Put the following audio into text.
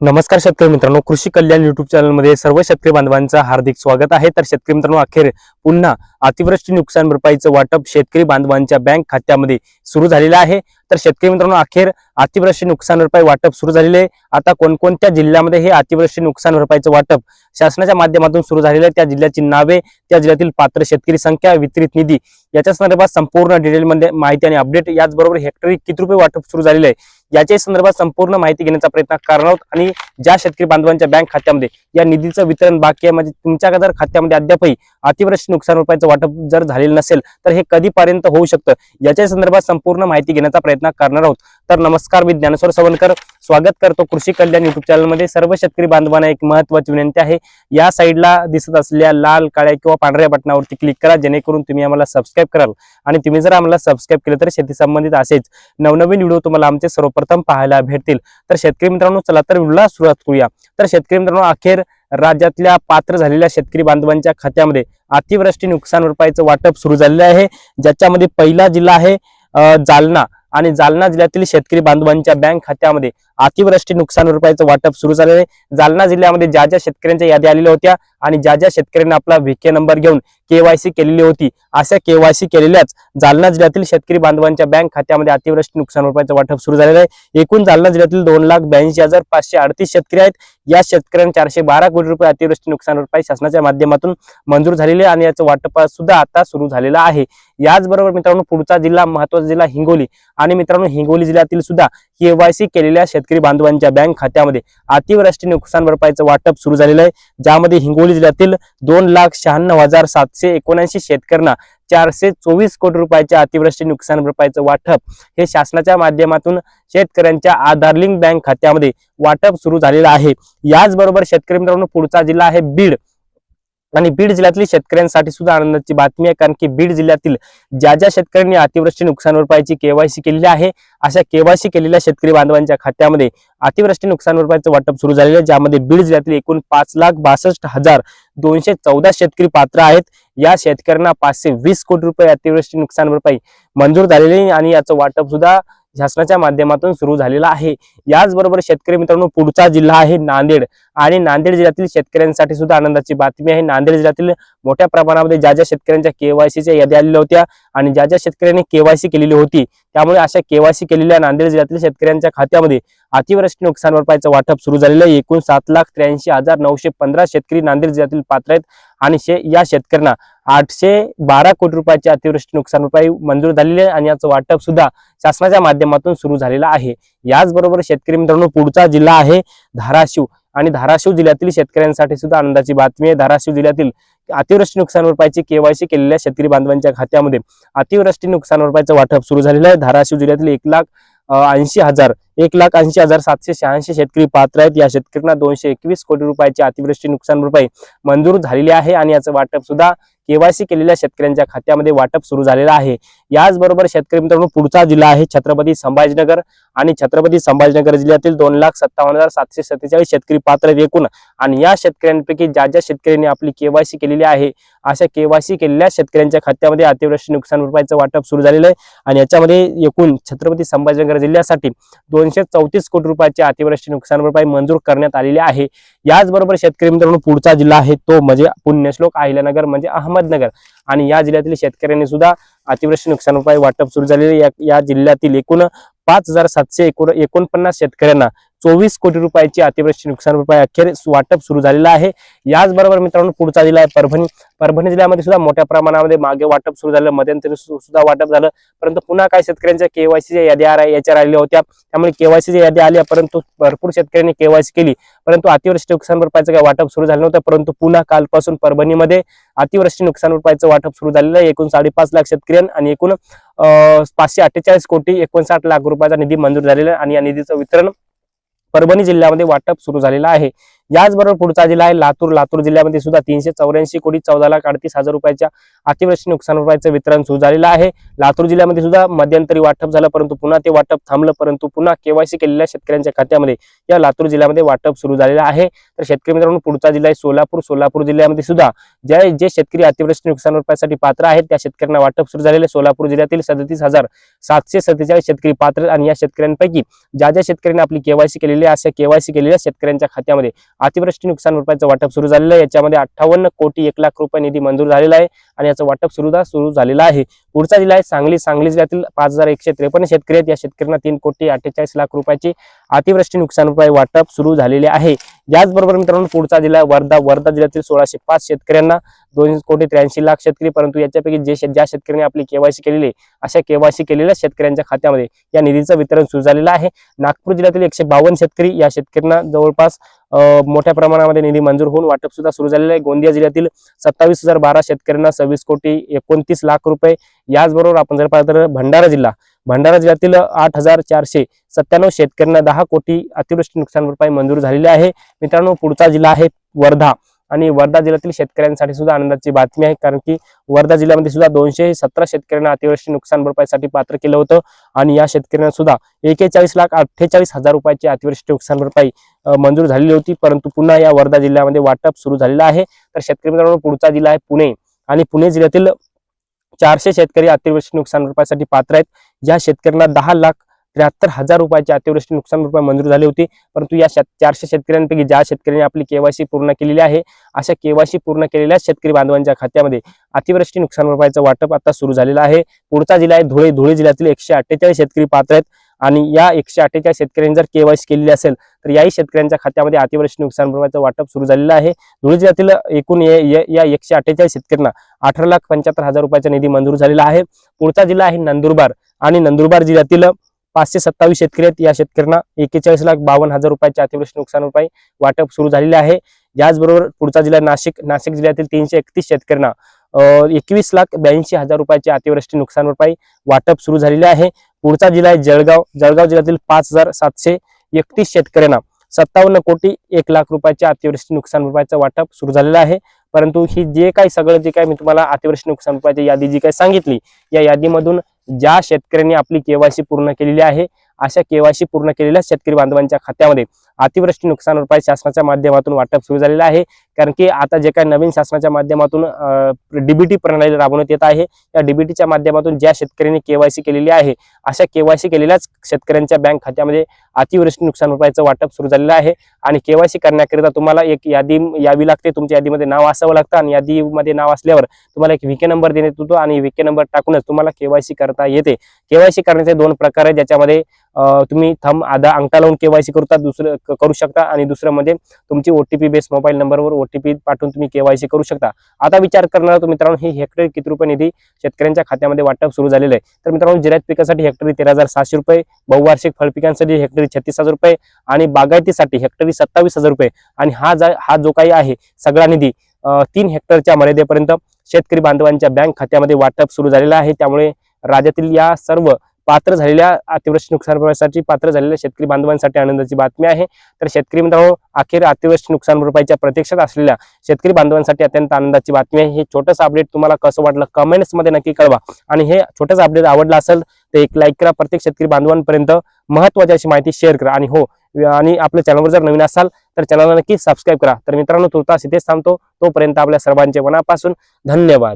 नमस्कार शेतकरी मित्रांनो कृषी कल्याण युट्यूब चॅनलमध्ये सर्व शेतकरी बांधवांचं हार्दिक स्वागत आहे. तर शेतकरी मित्रांनो अखेर पुन्हा अतिवृष्टी नुकसान भरपाईचं वाटप शेतकरी बांधवांच्या बँक खात्यामध्ये सुरू झालेलं आहे. तर शेतकरी मित्रांनो अखेर अतिवृष्टी नुकसान भरपाई वाटप सुरू झालेले आहे. आता कोणकोणत्या जिल्ह्यामध्ये हे अतिवृष्टी नुकसान भरपाईचं वाटप शासनाच्या माध्यमातून सुरू झालेलं आहे त्या जिल्ह्याची नावे त्या जिल्ह्यातील पात्र शेतकरी संख्या वितरित निधी याच्या संदर्भात संपूर्ण डिटेलमध्ये माहिती आणि अपडेट याचबरोबर हेक्टरी किती रुपये वाटप सुरू झालेलं आहे. याच्या संदर्भात संपूर्ण माहिती घेण्याचा प्रयत्न करणार आहोत. आणि ज्या शेतकरी बांधवांच्या बँक खात्यामध्ये या निधीचं वितरण बाकी आहे म्हणजे तुमच्या जर खात्यामध्ये अद्यापही अतिवृष्टी नुकसान रुपयाचं वाटप जर झालेलं नसेल तर हे कधीपर्यंत होऊ शकतं? याच्या संदर्भात संपूर्ण माहिती घेण्याचा प्रयत्न करणार आहोत. तर नमस्कार मी ज्ञानेश्वर सवनकर. स्वागत करतो कृषी कल्याण युट्यूब चॅनलमध्ये सर्व शेतकरी बांधवांना एक महत्वाची विनंती आहे. या साईडला दिसत असलेल्या लाल काळ्या किंवा पांढऱ्या बटनावरती क्लिक करा जेणेकरून तुम्ही आम्हाला सबस्क्राईब कराल. आणि तुम्ही जर आम्हाला सबस्क्राईब केलं तर शेती संबंधित असेच नवनवीन व्हिडिओ तुम्हाला आमचे सर्वप्रथम पाहायला भेटतील. तर शेतकरी मित्रांनो चला तर व्हिडिओला सुरुवात करूया. तर शेतकरी मित्रांनो अखेर राज्यातल्या पात्र झालेल्या शेतकरी बांधवांच्या खात्यामध्ये अतिवृष्टी नुकसान भरपाईचं वाटप सुरू झालेलं आहे. ज्याच्यामध्ये पहिला जिल्हा आहे जालना. आणि जालना जिल्ह्यातील शेतकरी बांधवांच्या बँक खात्यामध्ये अतिवृष्टी नुकसान भरपाईचं वाटप सुरू झालेलं आहे. जालना जिल्ह्यामध्ये ज्या ज्या शेतकऱ्यांच्या याद्या आलेल्या होत्या आणि ज्या ज्या शेतकऱ्यांनी आपला व्हीके नंबर घेऊन केवायसी केलेली होती अशा केवायसी केलेल्याच जालना जिल्ह्यातील शेतकरी बांधवांच्या बँक खात्यामध्ये अतिवृष्टी नुकसान भरपाईचं वाटप सुरू झालेलं आहे. एकूण जालना जिल्ह्यातील दोन लाख ब्याऐंशी हजार पाचशे अडतीस शेतकरी आहेत. या शेतकऱ्यांना चारशे बारा कोटी रुपये अतिवृष्टी नुकसान भरपाई शासनाच्या माध्यमातून मंजूर झालेली आहे आणि याचं वाटप सुद्धा आता सुरू झालेलं आहे. याचबरोबर मित्रांनो पुढचा जिल्हा महत्त्वाचा जिल्हा हिंगोली. आणि मित्रांनो हिंगोली जिल्ह्यातील सुद्धा केवायसी केलेल्या शेतकरी बांधवांच्या बँक खात्यामध्ये अतिवृष्टी नुकसान भरपाईचं वाटप सुरू झालेलं आहे. ज्यामध्ये हिंगोली जिल्ह्यातील दोन लाख शहाण्णव हजार सातशे एकोणऐंशी शेतकऱ्यांना चारशे चोवीस कोटी रुपयाच्या अतिवृष्टी नुकसान भरपाईचं वाटप हे शासनाच्या माध्यमातून शेतकऱ्यांच्या आधार लिंक बँक खात्यामध्ये वाटप सुरू झालेलं आहे. याचबरोबर शेतकरी मित्रांनो पुढचा जिल्हा आहे बीड. आणि बीड जिल्ह्यातील शेतकऱ्यांसाठी सुद्धा आनंदाची बातमी आहे कारण की बीड जिल्ह्यातील ज्या ज्या शेतकऱ्यांनी अतिवृष्टी नुकसान भरपाईची केवायसी केलेली आहे अशा केवायसी केलेल्या शेतकरी बांधवांच्या खात्यामध्ये अतिवृष्टी नुकसान भरपाईचं वाटप सुरू झालेलं आहे ज्यामध्ये बीड जिल्ह्यातील एकूण पाच लाख बासष्ट हजार दोनशे चौदा शेतकरी पात्र आहेत. या शेतकऱ्यांना पाचशे वीस कोटी रुपये अतिवृष्टी नुकसान भरपाई मंजूर झालेली आणि याचं वाटप सुद्धा शासनाच्या माध्यमातून सुरू झालेला आहे. याचबरोबर शेतकरी मित्रांनो पुढचा जिल्हा आहे नांदेड. आणि नांदेड जिल्ह्यातील शेतकऱ्यांसाठी सुद्धा आनंदाची बातमी आहे. नांदेड जिल्ह्यातील मोठ्या प्रमाणामध्ये ज्या ज्या शेतकऱ्यांच्या केवायसीच्या यादी आलेल्या होत्या आणि ज्या ज्या शेतकऱ्यांनी केवायसी केलेली होती त्यामुळे अशा केवायसी केलेल्या नांदेड जिल्ह्यातील शेतकऱ्यांच्या खात्यामध्ये अतिवृष्टी नुकसान भरपाईचं वाटप सुरू झालेलं आहे. एकूण सात लाख त्र्याऐंशी हजार नऊशे पंधरा शेतकरी नांदेड जिल्ह्यातील पात्र आहेत आणि शे या शेतकऱ्यांना आठशे बारा कोटी रुपयाची अतिवृष्टी नुकसान भरपाई मंजूर झालेली आहे आणि याचं वाटप सुद्धा शासनाच्या माध्यमातून सुरू झालेलं आहे. याचबरोबर शेतकरी मित्रांनो पुढचा जिल्हा आहे धाराशिव आणि धाराशिव जिल्ह्यातील शेतकऱ्यांसाठी सुद्धा आनंदाची बातमी आहे. धाराशिव जिल्ह्यातील अतिवृष्टी नुकसान भरपाईची केवायसी केलेल्या शेतकरी बांधवांच्या खात्यामध्ये. अतिवृष्टी नुकसान भरपाईचं वाटप सुरू झालेलं आहे. धाराशिव जिल्ह्यातील एक लाख ऐंशी हजार एक लाख ऐंशी हजार सातशे शहाऐंशी शेतकरी पात्र आहेत. या शेतकऱ्यांना दोनशे एकवीस कोटी रुपयाची अतिवृष्टी नुकसान भरपाई मंजूर झालेली आहे आणि याचं वाटप सुद्धा केवायसी केलेल्या शेतकऱ्यांच्या खात्यामध्ये वाटप सुरू झालेलं आहे. याचबरोबर शेतकरी मित्रांनो पुढचा जिल्हा आहे छत्रपती संभाजीनगर आणि छत्रपती संभाजीनगर जिल्ह्यातील दोन लाख सत्तावन्न हजार सातशे सत्तेचाळीस शेतकरी पात्र आहेत एकूण. आणि या शेतकऱ्यांपैकी ज्या ज्या शेतकऱ्यांनी आपली केवायसी केलेली आहे अशा केवायसी केलेल्या शेतकऱ्यांच्या खात्यामध्ये अतिवृष्टी नुकसान भरपाईचं वाटप सुरू झालेलं आहे. आणि याच्यामध्ये एकूण छत्रपती संभाजीनगर जिल्ह्यासाठी दोनशे चौतीस कोटी रुपयाची अतिवृष्टी नुकसान भरपाई मंजूर करण्यात आलेली आहे. याचबरोबर शेतकरी मित्रांनो पुढचा जिल्हा आहे तो म्हणजे पुण्यश्लोक अहिल्यानगर म्हणजे अहमदनगर. आणि या जिल्ह्यातील शेतकऱ्यांनी सुद्धा अतिवृष्टी नुकसान उपाय वाटप सुरू झालेले या जिल्ह्यातील एकूण पाच हजार सातशे एकोण एकोणपन्नास शेतकऱ्यांना चोवीस कोटी रुपयाची अतिवृष्टी नुकसान भरपाई अखेर वाटप सुरू झालेलं आहे. याचबरोबर मित्रांनो पुढचा जिल्हा आहे परभणी. परभणी जिल्ह्यामध्ये सुद्धा मोठ्या प्रमाणामध्ये मागे वाटप सुरू झालं. मध्यंतरी सुद्धा वाटप झालं. परंतु पुन्हा काही शेतकऱ्यांच्या केवायसीच्या याद्या आ- याच्या राहिल्या होत्या. त्यामुळे केवायसीच्या याद्या आल्या परंतु भरपूर शेतकऱ्यांनी केवायसी केली. परंतु अतिवृष्टी नुकसान भरपाईचं काही वाटप सुरू झालं नव्हतं. परंतु पुन्हा कालपासून परभणीमध्ये अतिवृष्टी नुकसान भरपाईचं वाटप सुरू झालेलं आहे. एकूण साडेपाच लाख शेतकरी आणि एकूण पाचशे अठ्ठेचाळीस कोटी एकोणसाठ लाख रुपयाचा निधी मंजूर झालेला आहे आणि या निधीचं वितरण परभणी जिल्ह्यामध्ये वाटप सुरू झालेलं आहे. याचबरोबर पुढचा जिल्हा आहे लातूर. लातूर जिल्ह्यामध्ये सुद्धा तीनशे चौऱ्याऐंशी कोटी चौदा लाख अडतीस हजार रुपयाच्या अतिवृष्टी नुकसान रुपयाचं वितरण सुरू झालेलं आहे. लातूर जिल्ह्यामध्ये सुद्धा मध्यंतरी वाटप झालं परंतु पुन्हा ते वाटप थांबलं परंतु पुन्हा केवायसी केलेल्या शेतकऱ्यांच्या खात्यामध्ये या लातूर जिल्ह्यामध्ये वाटप सुरू झालेलं आहे. तर शेतकरी मित्रांनो पुढचा जिल्हा आहे सोलापूर. सोलापूर जिल्ह्यामध्ये सुद्धा ज्या जे शेतकरी अतिवृष्टी नुकसान रुपयासाठी पात्र आहेत त्या शेतकऱ्यांना वाटप सुरू झालेले सोलापूर जिल्ह्यातील सदतीस हजार सातशे सत्तेचाळीस शेतकरी पात्र आणि या शेतकऱ्यांपैकी ज्या ज्या शेतकऱ्यांनी आपली केवायसी केलेली आहे अशा केवायसी केलेल्या शेतकऱ्यांच्या खात्यामध्ये अतिवृष्टी नुकसान भरपाईचं वाटप सुरू झालेलं आहे. याच्यामध्ये अठ्ठावन्न कोटी एक लाख रुपये निधी मंजूर झालेला आहे आणि याचं वाटप सुद्धा सुरू झालेलं आहे. पुढचा जिल्हा आहे सांगली. सांगली जिल्ह्यातील पाच हजार एकशे त्रेपन्न शेतकरी आहेत. या शेतकऱ्यांना तीन कोटी अठ्ठेचाळीस लाख रुपयाची अतिवृष्टी नुकसान भरपाई वाटप सुरू झालेले आहे. याचबरोबर मित्रांनो पुढचा जिल्हा वर्धा. वर्धा जिल्ह्यातील सोळाशे पाच शेतकऱ्यांना दोन कोटी त्र्याऐंशी लाख शेतकरी परंतु याच्यापैकी जे ज्या शेतकऱ्यांनी आपली केवायसी केलेली आहे, अशा केवायसी केलेल्या शेतकऱ्यांच्या खात्यामध्ये या निधीचं वितरण सुरू झालेलं आहे. नागपूर जिल्ह्यातील एकशे बावन्न शेतकरी या शेतकऱ्यांना जवळपास मोठ्या प्रमाणामध्ये निधी मंजूर होऊन वाटप सुद्धा सुरू झालेलं आहे. गोंदिया जिल्ह्यातील सत्तावीस हजार बारा शेतकऱ्यांना सव्वीस कोटी एकोणतीस लाख रुपये. याचबरोबर आपण जर पाहिलं तर भंडारा जिल्हा भंडारा जिल्ह्यातील आठ हजार चारशे सत्त्याण्णव शेतकऱ्यांना दहा कोटी अतिवृष्टी नुकसान भरपाई मंजूर झालेली आहे. मित्रांनो पुढचा जिल्हा आहे वर्धा. आणि वर्धा जिल्ह्यातील शेतकऱ्यांसाठी सुद्धा आनंदाची बातमी आहे. कारण की वर्धा जिल्ह्यामध्ये सुद्धा दोनशे सतरा शेतकऱ्यांना अतिवृष्टी नुकसान भरपाईसाठी पात्र केलं होतं. आणि या शेतकऱ्यांना सुद्धा एकेचाळीस लाख अठ्ठेचाळीस हजार रुपयाची अतिवृष्टी नुकसान भरपाई मंजूर झालेली होती. परंतु पुन्हा या वर्धा जिल्ह्यामध्ये वाटप सुरू झालेलं आहे. तर शेतकरी मित्रांनो पुढचा जिल्हा आहे पुणे. आणि पुणे जिल्ह्यातील चारशे शेतकरी अतिवृष्टी नुकसान भरपाईसाठी पात्र आहेत. ज्या शेतकऱ्यांना दहा लाख त्र्याहत्तर हजार रुपयाची अतिवृष्टी नुकसान रुपये मंजूर झाली होती. परंतु या शेत- चारशे शेतकऱ्यांपैकी ज्या शेतकऱ्यांनी आपली केवायसी पूर्ण केलेली आहे अशा केवायसी पूर्ण केलेल्या शेतकरी बांधवांच्या खात्यामध्ये अतिवृष्टी नुकसान रुपयाचं वाटप आता सुरू झालेलं आहे. पुढचा जिल्हा आहे धुळे. धुळे जिल्ह्यातील एकशे अठ्ठेचाळीस शेतकरी पात्र आहेत आणि या एकशे अठ्ठेचाळीस शेतकऱ्यांनी जर केवायसी केलेली असेल तर याही शेतकऱ्यांच्या खात्यामध्ये अतिवृष्टी नुकसान भरपाईचं वाटप सुरू झालेलं आहे. धुळे जिल्ह्यातील एकूण ये- या एकशे अठ्ठेचाळीस शेतकऱ्यांना अठरा लाख पंच्याहत्तर हजार रुपयाचा निधी मंजूर झालेला आहे. पुढचा जिल्हा आहे नंदुरबार आणि नंदुरबार जिल्ह्यातील पाचशे सत्तावीस शेतकरी आहेत. या शेतकऱ्यांना एकेचाळीस लाख बावन्न हजार रुपयाची अतिवृष्टी नुकसान भरपाई वाटप सुरू झालेले आहे. याचबरोबर पुढचा जिल्हा नाशिक नाशिक जिल्ह्यातील तीनशे एकतीस शेतकऱ्यांना एकवीस लाख ब्याऐंशी हजार रुपयाची अतिवृष्टी नुकसान भरपाई वाटप सुरू झालेले आहे. पुढचा जिल्हा आहे जळगाव. जळगाव जिल्ह्यातील पाच हजार सातशे एकतीस शेतकऱ्यांना सत्तावन्न कोटी एक लाख रुपयाच्या अतिवृष्टी नुकसान भरपाईचं वाटप सुरू झालेलं आहे. परंतु ही जे काही सगळं जे काही मी तुम्हाला अतिवृष्टी नुकसान भरपाईची यादी जी काही सांगितली या यादीमधून ज्या शेतकऱ्यांनी आपली केवायसी पूर्ण केलेली आहे अशा केवायसी पूर्ण केलेल्या शेतकरी बांधवांच्या खात्यामध्ये. अतिवृष्टी नुकसान भरपाई शासनाच्या माध्यमातून वाटप सुरू झालेलं आहे. कारण की आता जे काही नवीन शासनाच्या माध्यमातून डीबीटी प्रणाली राबवण्यात येत आहे. या डीबीटीच्या माध्यमातून ज्या शेतकऱ्यांनी केवायसी केलेली आहे अशा केवायसी केलेल्याच शेतकऱ्यांच्या बँक खात्यामध्ये अतिवृष्टी नुकसान भरपाईचं वाटप सुरू झालेलं आहे. आणि केवायसी करण्याकरिता तुम्हाला एक यादी यावी लागते. तुमच्या यादीमध्ये नाव असावं लागतं आणि यादीमध्ये नाव असल्यावर तुम्हाला एक व्हीके नंबर देण्यात येतो आणि व्हीके नंबर टाकूनच तुम्हाला केवायसी करता येते. केवायसी करण्याचे दोन प्रकार आहेत ज्याच्यामध्ये तुम्ही थंब आधा अंगठा लावून केवायसी करता दुसरं करू शकता आणि दुसरं म्हणजे तुमची ओटीपी बेस मोबाईल नंबरवर ओटीपी पाठवून तुम्ही केवायसी करू शकता. आता विचार करणार तो मित्रांनो ही हेक्टर किती रुपये निधी शेतकऱ्यांच्या खात्यामध्ये वाटप सुरू झालेलं आहे. तर मित्रांनो जिरायत पिकासाठी हेक्टरी तेरा हजार सहाशे रुपये बहुवार्षिक फळपिकांसाठी हेक्टरी छत्तीस हजार रुपये आणि बागायतीसाठी हेक्टरी सत्तावीस हजार रुपये. आणि हा जा हा जो काही आहे सगळा निधी तीन हेक्टरच्या मर्यादेपर्यंत शेतकरी बांधवांच्या बँक खात्यामध्ये वाटप सुरू झालेलं आहे. त्यामुळे राज्यातील या सर्व पात्र झालेल्या अतिवृष्टी नुकसान पात्र झालेल्या शेतकरी बांधवांसाठी आनंदाची बातमी आहे. तर शेतकरी मित्रांनो अखेर अतिवृष्टी नुकसान भरपाईच्या प्रत्यक्षात असलेल्या शेतकरी बांधवांसाठी अत्यंत आनंदाची बातमी आहे. हे छोटंसं अपडेट तुम्हाला कसं वाटलं कमेंट्समध्ये नक्की कळवा. आणि हे छोटंसं अपडेट आवडलं असेल तर एक लाईक करा. प्रत्येक शेतकरी बांधवांपर्यंत महत्वाची अशी माहिती शेअर करा. आणि हो आणि आपल्या चॅनलवर जर नवीन असाल तर चॅनलला नक्की सबस्क्राईब करा. तर मित्रांनो तुर्तास इथेच थांबतो. तोपर्यंत आपल्या सर्वांचे मनापासून धन्यवाद.